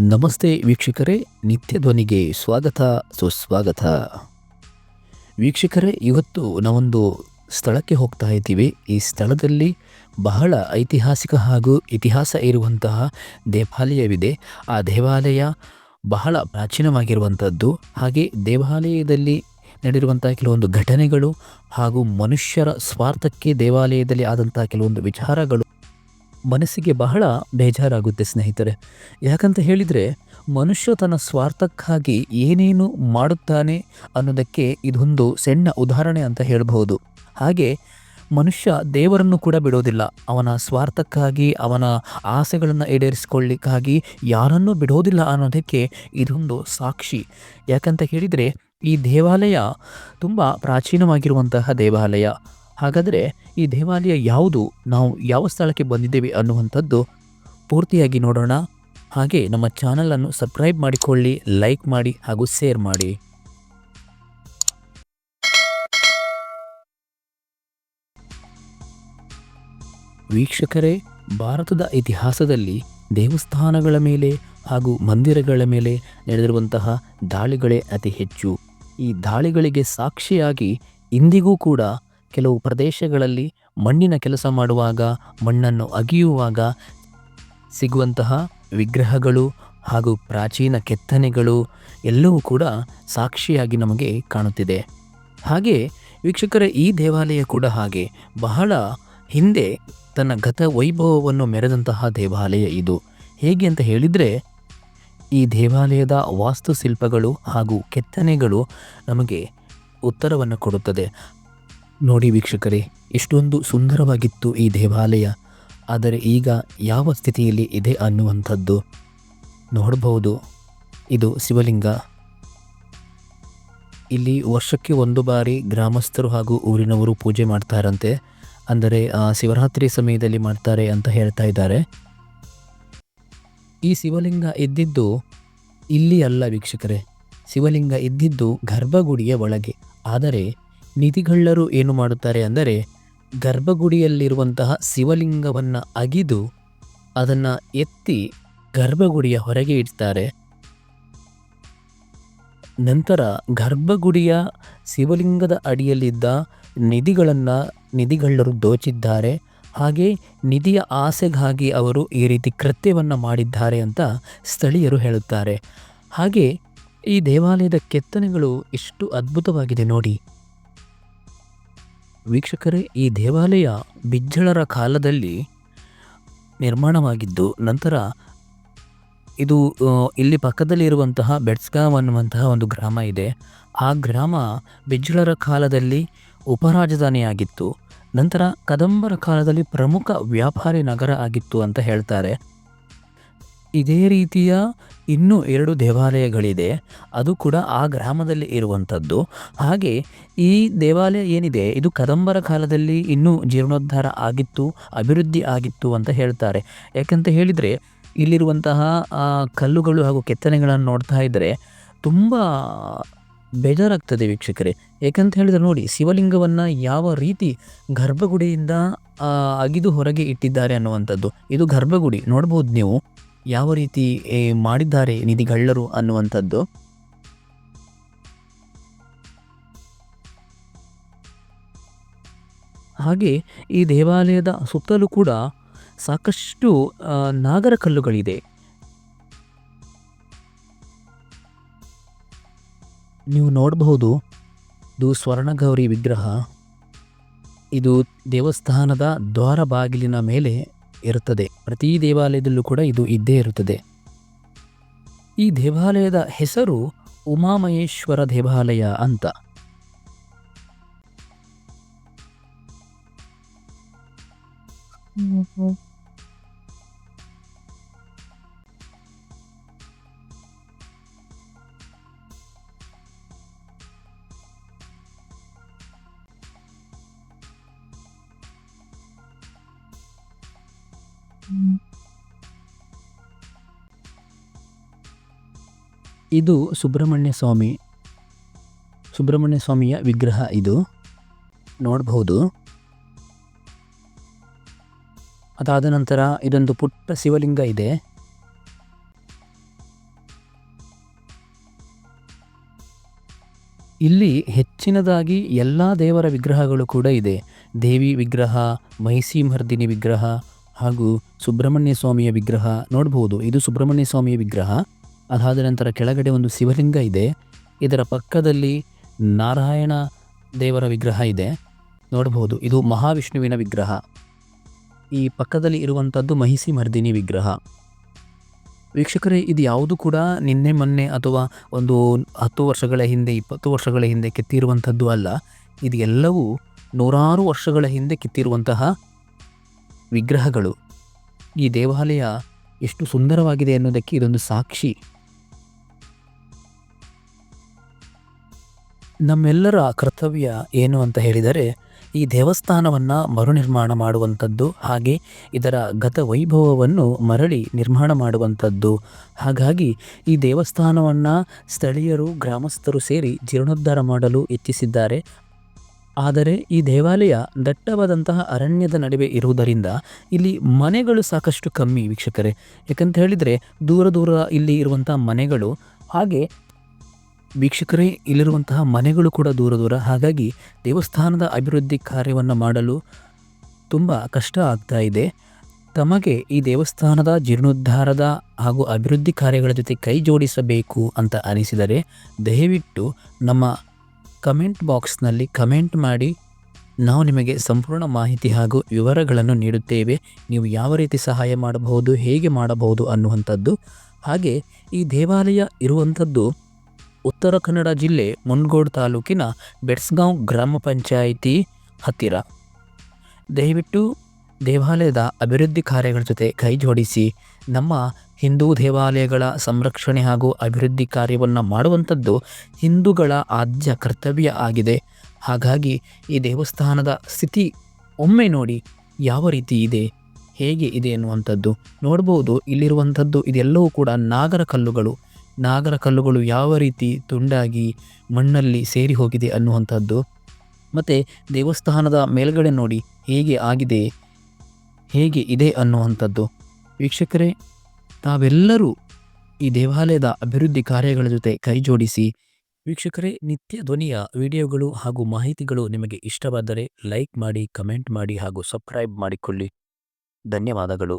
ನಮಸ್ತೆ ವೀಕ್ಷಕರೇ, ನಿತ್ಯ ಧ್ವನಿಗೆ ಸ್ವಾಗತ, ಸುಸ್ವಾಗತ. ವೀಕ್ಷಕರೇ, ಇವತ್ತು ನಾವೊಂದು ಸ್ಥಳಕ್ಕೆ ಹೋಗ್ತಾ ಇದ್ದೀವಿ. ಈ ಸ್ಥಳದಲ್ಲಿ ಬಹಳ ಐತಿಹಾಸಿಕ ಹಾಗೂ ಇತಿಹಾಸ ಇರುವಂತಹ ದೇವಾಲಯವಿದೆ. ಆ ದೇವಾಲಯ ಬಹಳ ಪ್ರಾಚೀನವಾಗಿರುವಂಥದ್ದು. ಹಾಗೆ ದೇವಾಲಯದಲ್ಲಿ ನಡೆದಿರುವಂತಹ ಕೆಲವೊಂದು ಘಟನೆಗಳು ಹಾಗೂ ಮನುಷ್ಯರ ಸ್ವಾರ್ಥಕ್ಕೆ ದೇವಾಲಯದಲ್ಲಿ ಆದಂಥ ಕೆಲವೊಂದು ವಿಚಾರಗಳು ಮನಸ್ಸಿಗೆ ಬಹಳ ಬೇಜಾರಾಗುತ್ತೆ ಸ್ನೇಹಿತರೆ. ಯಾಕಂತ ಹೇಳಿದರೆ, ಮನುಷ್ಯ ತನ್ನ ಸ್ವಾರ್ಥಕ್ಕಾಗಿ ಏನೇನು ಮಾಡುತ್ತಾನೆ ಅನ್ನೋದಕ್ಕೆ ಇದೊಂದು ಸಣ್ಣ ಉದಾಹರಣೆ ಅಂತ ಹೇಳಬಹುದು. ಹಾಗೆ, ಮನುಷ್ಯ ದೇವರನ್ನು ಕೂಡ ಬಿಡೋದಿಲ್ಲ. ಅವನ ಸ್ವಾರ್ಥಕ್ಕಾಗಿ, ಅವನ ಆಸೆಗಳನ್ನು ಈಡೇರಿಸಿಕೊಳ್ಳಿಕ್ಕಾಗಿ ಯಾರನ್ನೂ ಬಿಡೋದಿಲ್ಲ ಅನ್ನೋದಕ್ಕೆ ಇದೊಂದು ಸಾಕ್ಷಿ. ಯಾಕಂತ ಹೇಳಿದರೆ, ಈ ದೇವಾಲಯ ತುಂಬ ಪ್ರಾಚೀನವಾಗಿರುವಂತಹ ದೇವಾಲಯ. ಹಾಗಾದರೆ ಈ ದೇವಾಲಯ ಯಾವುದು? ನಾವು ಯಾವ ಸ್ಥಳಕ್ಕೆ ಬಂದಿದ್ದೇವೆ ಅನ್ನುವಂಥದ್ದು ಪೂರ್ತಿಯಾಗಿ ನೋಡೋಣ. ಹಾಗೆ ನಮ್ಮ ಚಾನಲನ್ನು ಸಬ್ಸ್ಕ್ರೈಬ್ ಮಾಡಿಕೊಳ್ಳಿ, ಲೈಕ್ ಮಾಡಿ ಹಾಗೂ ಶೇರ್ ಮಾಡಿ. ವೀಕ್ಷಕರೇ, ಭಾರತದ ಇತಿಹಾಸದಲ್ಲಿ ದೇವಸ್ಥಾನಗಳ ಮೇಲೆ ಹಾಗೂ ಮಂದಿರಗಳ ಮೇಲೆ ನಡೆದಿರುವಂತಹ ದಾಳಿಗಳೇ ಅತಿ ಹೆಚ್ಚು. ಈ ದಾಳಿಗಳಿಗೆ ಸಾಕ್ಷಿಯಾಗಿ ಇಂದಿಗೂ ಕೂಡ ಕೆಲವು ಪ್ರದೇಶಗಳಲ್ಲಿ ಮಣ್ಣಿನ ಕೆಲಸ ಮಾಡುವಾಗ, ಮಣ್ಣನ್ನು ಅಗಿಯುವಾಗ ಸಿಗುವಂತಹ ವಿಗ್ರಹಗಳು ಹಾಗೂ ಪ್ರಾಚೀನ ಕೆತ್ತನೆಗಳು ಎಲ್ಲವೂ ಕೂಡ ಸಾಕ್ಷಿಯಾಗಿ ನಮಗೆ ಕಾಣುತ್ತಿದೆ. ಹಾಗೆ ವೀಕ್ಷಕರ, ಈ ದೇವಾಲಯ ಕೂಡ ಹಾಗೆ. ಬಹಳ ಹಿಂದೆ ತನ್ನ ಗತ ವೈಭವವನ್ನು ಮೆರೆದಂತಹ ದೇವಾಲಯ ಇದು. ಹೇಗೆ ಅಂತ ಹೇಳಿದರೆ, ಈ ದೇವಾಲಯದ ವಾಸ್ತುಶಿಲ್ಪಗಳು ಹಾಗೂ ಕೆತ್ತನೆಗಳು ನಮಗೆ ಉತ್ತರವನ್ನು ಕೊಡುತ್ತದೆ. ನೋಡಿ ವೀಕ್ಷಕರೇ, ಎಷ್ಟೊಂದು ಸುಂದರವಾಗಿತ್ತು ಈ ದೇವಾಲಯ. ಆದರೆ ಈಗ ಯಾವ ಸ್ಥಿತಿಯಲ್ಲಿ ಇದೆ ಅನ್ನುವಂಥದ್ದು. ನೋಡಬಹುದು ಇದು ಶಿವಲಿಂಗ. ಇಲ್ಲಿ ವರ್ಷಕ್ಕೆ ಒಂದು ಬಾರಿ ಗ್ರಾಮಸ್ಥರು ಹಾಗೂ ಊರಿನವರು ಪೂಜೆ ಮಾಡ್ತಾರಂತೆ. ಅಂದರೆ ಶಿವರಾತ್ರಿ ಸಮಯದಲ್ಲಿ ಮಾಡ್ತಾರೆ ಅಂತ ಹೇಳ್ತಾ ಇದ್ದಾರೆ. ಈ ಶಿವಲಿಂಗ ಇದ್ದಿದ್ದು ಇಲ್ಲಿ ಅಲ್ಲ ವೀಕ್ಷಕರೇ. ಶಿವಲಿಂಗ ಇದ್ದಿದ್ದು ಗರ್ಭಗುಡಿಯ ಒಳಗೆ. ಆದರೆ ನಿಧಿಗಳ್ಳರು ಏನು ಮಾಡುತ್ತಾರೆ ಅಂದರೆ ಗರ್ಭಗುಡಿಯಲ್ಲಿರುವಂತಹ ಶಿವಲಿಂಗವನ್ನು ಅಗಿದು ಅದನ್ನು ಎತ್ತಿ ಗರ್ಭಗುಡಿಯ ಹೊರಗೆ ಇಡ್ತಾರೆ. ನಂತರ ಗರ್ಭಗುಡಿಯ ಶಿವಲಿಂಗದ ಅಡಿಯಲ್ಲಿದ್ದ ನಿಧಿಗಳನ್ನು ನಿಧಿಗಳ್ಳರು ದೋಚಿದ್ದಾರೆ. ಹಾಗೆ ನಿಧಿಯ ಆಸೆಗಾಗಿ ಅವರು ಈ ರೀತಿ ಕೃತ್ಯವನ್ನು ಮಾಡಿದ್ದಾರೆ ಅಂತ ಸ್ಥಳೀಯರು ಹೇಳುತ್ತಾರೆ. ಹಾಗೆ ಈ ದೇವಾಲಯದ ಕೆತ್ತನೆಗಳು ಎಷ್ಟು ಅದ್ಭುತವಾಗಿದೆ ನೋಡಿ. ವೀಕ್ಷಕರೇ, ಈ ದೇವಾಲಯ ಬಿಜ್ಜಳರ ಕಾಲದಲ್ಲಿ ನಿರ್ಮಾಣವಾಗಿದ್ದು, ನಂತರ ಇದು ಇಲ್ಲಿ ಪಕ್ಕದಲ್ಲಿ ಇರುವಂತಹ ಅನ್ನುವಂತಹ ಒಂದು ಗ್ರಾಮ ಇದೆ. ಆ ಗ್ರಾಮ ಬಿಜ್ಜಳರ ಕಾಲದಲ್ಲಿ ಉಪರಾಜಧಾನಿಯಾಗಿತ್ತು. ನಂತರ ಕದಂಬರ ಕಾಲದಲ್ಲಿ ಪ್ರಮುಖ ವ್ಯಾಪಾರಿ ನಗರ ಆಗಿತ್ತು ಅಂತ ಹೇಳ್ತಾರೆ. ಇದೇ ರೀತಿಯ ಇನ್ನೂ ಎರಡು ದೇವಾಲಯಗಳಿದೆ. ಅದು ಕೂಡ ಆ ಗ್ರಾಮದಲ್ಲಿ ಇರುವಂಥದ್ದು. ಹಾಗೆ ಈ ದೇವಾಲಯ ಏನಿದೆ? ಇದು ಕದಂಬರ ಕಾಲದಲ್ಲಿ ಇನ್ನೂ ಜೀರ್ಣೋದ್ಧಾರ ಆಗಿತ್ತು, ಅಭಿವೃದ್ಧಿ ಆಗಿತ್ತು ಅಂತ ಹೇಳ್ತಾರೆ. ಯಾಕಂತ ಹೇಳಿದರೆ, ಇಲ್ಲಿರುವಂತಹ ಕಲ್ಲುಗಳು ಹಾಗೂ ಕೆತ್ತನೆಗಳನ್ನು ನೋಡ್ತಾ ಇದ್ದರೆ ತುಂಬ ಬೇಜಾರಾಗ್ತದೆ ವೀಕ್ಷಕರೇ. ಏಕಂತ ಹೇಳಿದರೆ ನೋಡಿ, ಶಿವಲಿಂಗವನ್ನು ಯಾವ ರೀತಿ ಗರ್ಭಗುಡಿಯಿಂದ ಅಗಿದು ಹೊರಗೆ ಇಟ್ಟಿದ್ದಾರೆ ಅನ್ನುವಂಥದ್ದು. ಇದು ಗರ್ಭಗುಡಿ. ನೋಡ್ಬೋದು ನೀವು. ಯಾವ ರೀತಿ ಮಾಡಿದ್ದಾರೆ ನಿಧಿಗಳ್ಳರು ಅನ್ನುವಂಥದ್ದು? ಹಾಗೆ ಈ ದೇವಾಲಯದ ಸುತ್ತಲೂ ಕೂಡ ಸಾಕಷ್ಟು ನಾಗರ ಕಲ್ಲುಗಳಿದೆ ನೀವು ನೋಡಬಹುದು, ಇದು ಸ್ವರ್ಣಗೌರಿ ವಿಗ್ರಹ. ಇದು ದೇವಸ್ಥಾನದ ದ್ವಾರ ಬಾಗಿಲಿನ ಮೇಲೆ ಇರುತ್ತದೆ. ಪ್ರತಿ ದೇವಾಲಯದಲ್ಲೂ ಕೂಡ ಇದು ಇದ್ದೇ ಇರುತ್ತದೆ. ಈ ದೇವಾಲಯದ ಹೆಸರು ಉಮಾಮಹೇಶ್ವರ ದೇವಾಲಯ ಅಂತ. ಇದು ಸುಬ್ರಹ್ಮಣ್ಯ ಸ್ವಾಮಿ, ಸುಬ್ರಹ್ಮಣ್ಯ ಸ್ವಾಮಿಯ ವಿಗ್ರಹ ಇದು. ನೋಡಬಹುದು. ಅದಾದ ನಂತರ ಇದೊಂದು ಪುಟ್ಟ ಶಿವಲಿಂಗ ಇದೆ. ಇಲ್ಲಿ ಹೆಚ್ಚಿನದಾಗಿ ಎಲ್ಲ ದೇವರ ವಿಗ್ರಹಗಳು ಕೂಡ ಇದೆ. ದೇವಿ ವಿಗ್ರಹ, ಮಹಿಷಿಮರ್ದಿನಿ ವಿಗ್ರಹ ಹಾಗೂ ಸುಬ್ರಹ್ಮಣ್ಯ ಸ್ವಾಮಿಯ ವಿಗ್ರಹ ನೋಡಬಹುದು. ಇದು ಸುಬ್ರಹ್ಮಣ್ಯ ಸ್ವಾಮಿಯ ವಿಗ್ರಹ. ಅದಾದ ನಂತರ ಕೆಳಗಡೆ ಒಂದು ಶಿವಲಿಂಗ ಇದೆ. ಇದರ ಪಕ್ಕದಲ್ಲಿ ನಾರಾಯಣ ದೇವರ ವಿಗ್ರಹ ಇದೆ. ನೋಡಬಹುದು, ಇದು ಮಹಾವಿಷ್ಣುವಿನ ವಿಗ್ರಹ. ಈ ಪಕ್ಕದಲ್ಲಿ ಇರುವಂಥದ್ದು ಮಹಿಷಿ ಮರ್ದಿನಿ ವಿಗ್ರಹ. ವೀಕ್ಷಕರೇ, ಇದು ಯಾವುದು ಕೂಡ ನಿನ್ನೆ ಮೊನ್ನೆ ಅಥವಾ ಒಂದು ಹತ್ತು ವರ್ಷಗಳ ಹಿಂದೆ, ಇಪ್ಪತ್ತು ವರ್ಷಗಳ ಹಿಂದೆ ಕೆತ್ತಿರುವಂಥದ್ದು ಅಲ್ಲ. ಇದು ಎಲ್ಲವೂ ನೂರಾರು ವರ್ಷಗಳ ಹಿಂದೆ ಕೆತ್ತಿರುವಂತಹ ವಿಗ್ರಹಗಳು. ಈ ದೇವಾಲಯ ಎಷ್ಟು ಸುಂದರವಾಗಿದೆ ಅನ್ನೋದಕ್ಕೆ ಇದೊಂದು ಸಾಕ್ಷಿ. ನಮ್ಮೆಲ್ಲರ ಕರ್ತವ್ಯ ಏನು ಅಂತ ಹೇಳಿದರೆ, ಈ ದೇವಸ್ಥಾನವನ್ನು ಮರುನಿರ್ಮಾಣ ಮಾಡುವಂಥದ್ದು ಹಾಗೆ ಇದರ ಗತ ವೈಭವವನ್ನು ಮರಳಿ ನಿರ್ಮಾಣ ಮಾಡುವಂಥದ್ದು. ಹಾಗಾಗಿ ಈ ದೇವಸ್ಥಾನವನ್ನು ಸ್ಥಳೀಯರು, ಗ್ರಾಮಸ್ಥರು ಸೇರಿ ಜೀರ್ಣೋದ್ಧಾರ ಮಾಡಲು ಇಚ್ಛಿಸಿದ್ದಾರೆ. ಆದರೆ ಈ ದೇವಾಲಯ ದಟ್ಟವಾದಂತಹ ಅರಣ್ಯದ ನಡುವೆ ಇರುವುದರಿಂದ ಇಲ್ಲಿ ಮನೆಗಳು ಸಾಕಷ್ಟು ಕಮ್ಮಿ ವೀಕ್ಷಕರೇ. ಯಾಕಂತ ಹೇಳಿದರೆ ದೂರ ದೂರ ಇಲ್ಲಿ ಇರುವಂಥ ಮನೆಗಳು ಹಾಗೆ ವೀಕ್ಷಕರೇ, ಇಲ್ಲಿರುವಂತಹ ಮನೆಗಳು ಕೂಡ ದೂರ ದೂರ. ಹಾಗಾಗಿ ದೇವಸ್ಥಾನದ ಅಭಿವೃದ್ಧಿ ಕಾರ್ಯವನ್ನು ಮಾಡಲು ತುಂಬ ಕಷ್ಟ ಆಗ್ತಾ ಇದೆ. ತಮಗೆ ಈ ದೇವಸ್ಥಾನದ ಜೀರ್ಣೋದ್ಧಾರದ ಹಾಗೂ ಅಭಿವೃದ್ಧಿ ಕಾರ್ಯಗಳ ಜೊತೆ ಕೈ ಜೋಡಿಸಬೇಕು ಅಂತ ಅನಿಸಿದರೆ ದಯವಿಟ್ಟು ನಮ್ಮ ಕಮೆಂಟ್ ಬಾಕ್ಸ್ನಲ್ಲಿ ಕಮೆಂಟ್ ಮಾಡಿ. ನಾವು ನಿಮಗೆ ಸಂಪೂರ್ಣ ಮಾಹಿತಿ ಹಾಗೂ ವಿವರಗಳನ್ನು ನೀಡುತ್ತೇವೆ. ನೀವು ಯಾವ ರೀತಿ ಸಹಾಯ ಮಾಡಬಹುದು, ಹೇಗೆ ಮಾಡಬಹುದು ಅನ್ನುವಂಥದ್ದು. ಹಾಗೆ ಈ ದೇವಾಲಯ ಇರುವಂಥದ್ದು ಉತ್ತರ ಕನ್ನಡ ಜಿಲ್ಲೆ ಮುನ್ಗೋಡ್ ತಾಲೂಕಿನ ಬೆಟ್ಸ್ಗಾಂವ್ ಗ್ರಾಮ ಪಂಚಾಯಿತಿ ಹತ್ತಿರ. ದಯವಿಟ್ಟು ದೇವಾಲಯದ ಅಭಿವೃದ್ಧಿ ಕಾರ್ಯಗಳ ಜೊತೆ ಕೈ ಜೋಡಿಸಿ. ನಮ್ಮ ಹಿಂದೂ ದೇವಾಲಯಗಳ ಸಂರಕ್ಷಣೆ ಹಾಗೂ ಅಭಿವೃದ್ಧಿ ಕಾರ್ಯವನ್ನು ಮಾಡುವಂಥದ್ದು ಹಿಂದೂಗಳ ಆದ್ಯ ಕರ್ತವ್ಯ ಆಗಿದೆ. ಹಾಗಾಗಿ ಈ ದೇವಸ್ಥಾನದ ಸ್ಥಿತಿ ಒಮ್ಮೆ ನೋಡಿ ಯಾವ ರೀತಿ ಇದೆ, ಹೇಗೆ ಇದೆ ಎನ್ನುವಂಥದ್ದು ನೋಡ್ಬೋದು. ಇಲ್ಲಿರುವಂಥದ್ದು ಇದೆಲ್ಲವೂ ಕೂಡ ನಾಗರ ಕಲ್ಲುಗಳು. ನಾಗರ ಕಲ್ಲುಗಳು ಯಾವ ರೀತಿ ತುಂಡಾಗಿ ಮಣ್ಣಲ್ಲಿ ಸೇರಿ ಹೋಗಿದೆ ಅನ್ನುವಂಥದ್ದು. ಮತ್ತು ದೇವಸ್ಥಾನದ ಮೇಲ್ಗಡೆ ನೋಡಿ ಹೇಗೆ ಆಗಿದೆ, ಹೇಗೆ ಇದೆ ಅನ್ನುವಂಥದ್ದು. ವೀಕ್ಷಕರೇ, ತಾವೆಲ್ಲರೂ ಈ ದೇವಾಲಯದ ಅಭಿವೃದ್ಧಿ ಕಾರ್ಯಗಳ ಜೊತೆ ಕೈಜೋಡಿಸಿ ವೀಕ್ಷಕರೇ, ನಿತ್ಯ ಧ್ವನಿಯ ವಿಡಿಯೋಗಳು ಹಾಗೂ ಮಾಹಿತಿಗಳು ನಿಮಗೆ ಇಷ್ಟವಾದರೆ ಲೈಕ್ ಮಾಡಿ, ಕಮೆಂಟ್ ಮಾಡಿ ಹಾಗೂ ಸಬ್ಸ್ಕ್ರೈಬ್ ಮಾಡಿಕೊಳ್ಳಿ. ಧನ್ಯವಾದಗಳು.